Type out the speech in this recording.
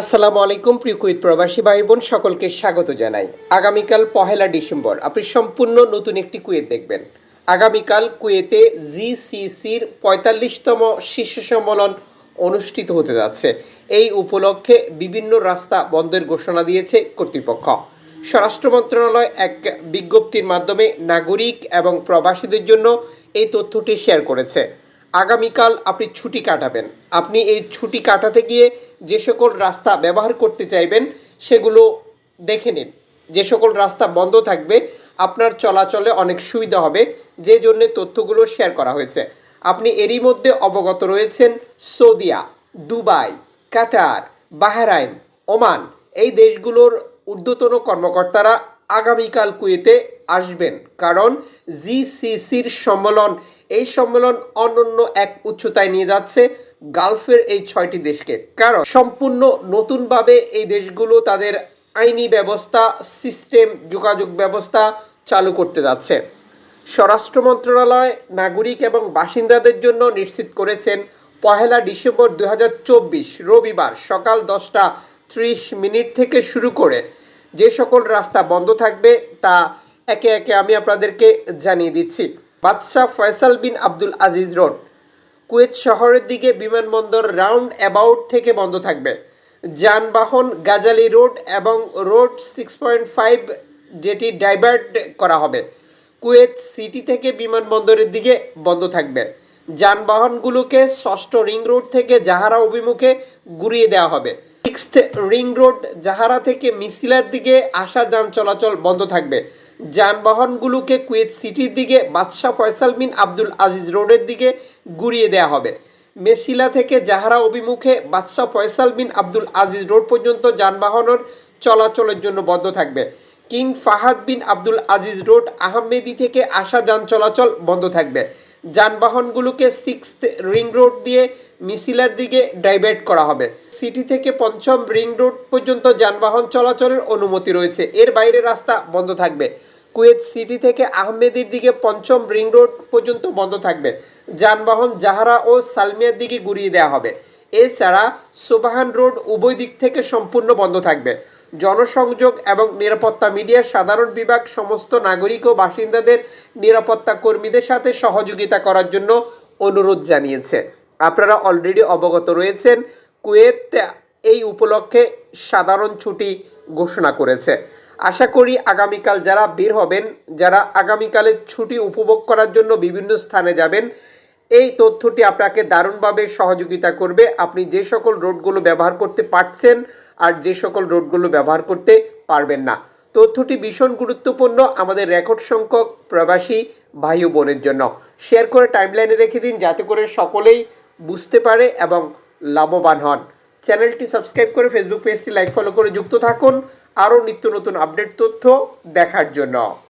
আসসালামু আলাইকুম, প্রিয় কুয়েত প্রবাসী ভাই বোন সকলকে স্বাগত জানাই। আগামীকাল পহেলা ডিসেম্বর, আপনি সম্পূর্ণ নতুন একটি কুয়েত দেখবেন। আগামীকাল কুয়েতে জিসিসির পঁয়তাল্লিশতম শীর্ষ সম্মেলন অনুষ্ঠিত হতে যাচ্ছে। এই উপলক্ষে বিভিন্ন রাস্তা বন্ধের ঘোষণা দিয়েছে কর্তৃপক্ষ। স্বরাষ্ট্র মন্ত্রণালয় এক বিজ্ঞপ্তির মাধ্যমে নাগরিক এবং প্রবাসীদের জন্য এই তথ্যটি শেয়ার করেছে। আগামীকাল আপনি ছুটি কাটাবেন। আপনি এই ছুটি কাটাতে গিয়ে যে সকল রাস্তা ব্যবহার করতে চাইবেন, সেগুলো দেখে নিন। যে সকল রাস্তা বন্ধ থাকবে, আপনার চলাচলে অনেক সুবিধা হবে। যে জন্য তথ্যগুলো শেয়ার করা হয়েছে। আপনি এরই মধ্যে অবগত রয়েছেন, সৌদিয়া, দুবাই, কাতার, বাহরাইন, ওমান, এই দেশগুলোর ঊর্ধ্বতন কর্মকর্তারা আগামীকাল কুয়েতে আসবেন। কারণ জিসিসির সম্মেলন, এই সম্মেলন অনন্য এক উচ্চতায় নিয়ে যাচ্ছে গালফের এই ছয়টি দেশকে। কারণ সম্পূর্ণ নতুনভাবে এই দেশগুলো তাদের আইনি ব্যবস্থা, সিস্টেম, যোগাযোগ ব্যবস্থা চালু করতে যাচ্ছে। স্বরাষ্ট্র মন্ত্রণালয়, নাগরিক এবং বাসিন্দাদের জন্য নিশ্চিত করেছেন, পহেলা ডিসেম্বর দুই হাজার চব্বিশ রবিবার সকাল দশটা ত্রিশ মিনিট থেকে শুরু করে যে সকল রাস্তা বন্ধ থাকবে, তা একে একে আমি আপনাদেরকে জানিয়ে দিচ্ছি। বাদশাহ Faisal bin Abdul Aziz road, Kuwait শহরের দিকে বিমানবন্দর রাউন্ড অ্যাবাউট থেকে বন্ধ থাকবে। যানবাহন গাজালি রোড এবং রোড সিক্স পয়েন্ট ফাইভ যেটি ডাইভার্ট করা হবে, কুয়েত সিটি থেকে বিমানবন্দরের দিকে বন্ধ থাকবে। যানবাহনগুলোকে ষষ্ঠ রিং রোড থেকে জাহারা অভিমুখে ঘুরিয়ে দেওয়া হবে। সিক্সথ রিং রোড জাহারা থেকে মিছিলার দিকে আসা যান চলাচল বন্ধ থাকবে। যানবাহনগুলোকে কুয়েত সিটির দিকে বাদশাহ ফয়সাল বিন আব্দুল আজিজ রোডের দিকে ঘুরিয়ে দেওয়া হবে। মেসিলা থেকে জাহারা অভিমুখে বাদশাহ Faisal bin Abdul Aziz road পর্যন্ত যানবাহনের চলাচলের জন্য বন্ধ থাকবে। King Fahad bin Abdul Aziz road Ahmadi থেকে আসা যান চলাচল বন্ধ থাকবে। যানবাহনগুলোকে সিক্স রিং রোড দিয়ে মিছিলার দিকে ডাইভার্ট করা হবে। সিটি থেকে পঞ্চম রিং রোড পর্যন্ত যানবাহন চলাচলের অনুমতি রয়েছে। এর বাইরে রাস্তা বন্ধ থাকবে। কুয়েত সিটি থেকে আহমেদির দিকে পঞ্চম রিং রোড পর্যন্ত বন্ধ থাকবে। যানবাহন জাহারা ও সালমিয়ার দিকে ঘুরিয়ে দেওয়া হবে। এছাড়া সোবাহান রোড উভয় দিক থেকে সম্পূর্ণ বন্ধ থাকবে। জনসংযোগ এবং নিরাপত্তা মিডিয়ার সাধারণ বিভাগ, সমস্ত নাগরিক ও বাসিন্দাদের নিরাপত্তা কর্মীদের সাথে সহযোগিতা করার জন্য অনুরোধ জানিয়েছে। আপনারা অলরেডি অবগত রয়েছেন, কুয়েত এই উপলক্ষে সাধারণ ছুটি ঘোষণা করেছে। আশা করি আগামীকাল যারা বের হবেন, যারা আগামীকালের ছুটি উপভোগ করার জন্য বিভিন্ন স্থানে যাবেন এই তথ্যটি আপনাকে দারুণভাবে সহযোগিতা করবে। আপনি যে সকল রোডগুলো ব্যবহার করতে পারছেন আর যে সকল রোডগুলো ব্যবহার করতে পারবেন না। তথ্যটি ভীষণ গুরুত্বপূর্ণ আমাদের রেকর্ড সংখ্যক প্রবাসী ভাই বোনের জন্য। শেয়ার করে টাইমলাইনে রেখে দিন যাতে করে সকলেই বুঝতে পারে এবং লাভবান হন। চ্যানেলটি সাবস্ক্রাইব করে ফেসবুক পেজটি লাইক ফলো করে যুক্ত থাকুন। আরও নিত্য নতুন আপডেট তথ্য দেখার জন্য।